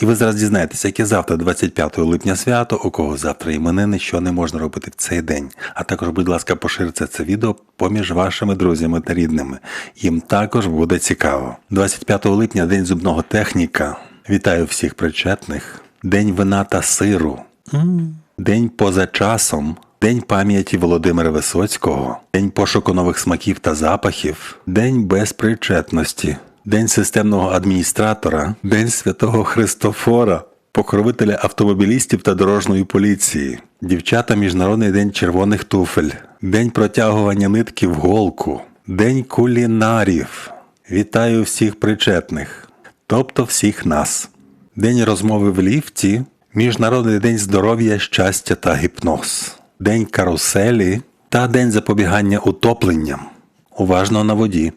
І ви зараз дізнаєтеся, яке завтра, 25 липня свято, у кого завтра іменини, що не можна робити в цей день. А також, будь ласка, поширте це відео поміж вашими друзями та рідними. Їм також буде цікаво. 25 липня день зубного техніка. Вітаю всіх причетних. День вина та сиру. М. День поза часом. День пам'яті Володимира Висоцького, День пошуку нових смаків та запахів, День безпричетності, День системного адміністратора, День святого Христофора, покровителя автомобілістів та дорожньої поліції, дівчата Міжнародний день червоних туфель, День протягування нитки в голку, День кулінарів. Вітаю всіх причетних, тобто всіх нас. День розмови в ліфті, Міжнародний день здоров'я, щастя та гіпноз, День каруселі та День запобігання утопленням. Уважно на воді.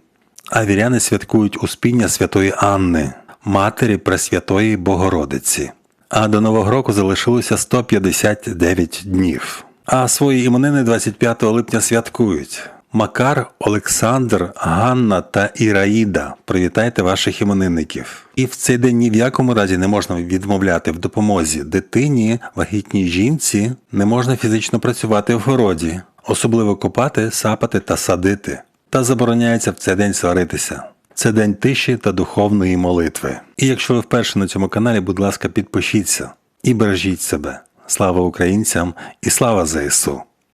А віряни святкують успіння святої Анни, матері Пресвятої Богородиці. А до Нового року залишилося 159 днів. А свої іменини 25 липня святкують. Макар, Олександр, Ганна та Іраїда. Привітайте ваших іменинників. І в цей день ні в якому разі не можна відмовляти в допомозі дитині, вагітній жінці, не можна фізично працювати в городі, особливо копати, сапати та садити. Та забороняється в цей день сваритися. Це день тиші та духовної молитви. І якщо ви вперше на цьому каналі, будь ласка, підпишіться і бережіть себе. Слава українцям і слава ЗСУ!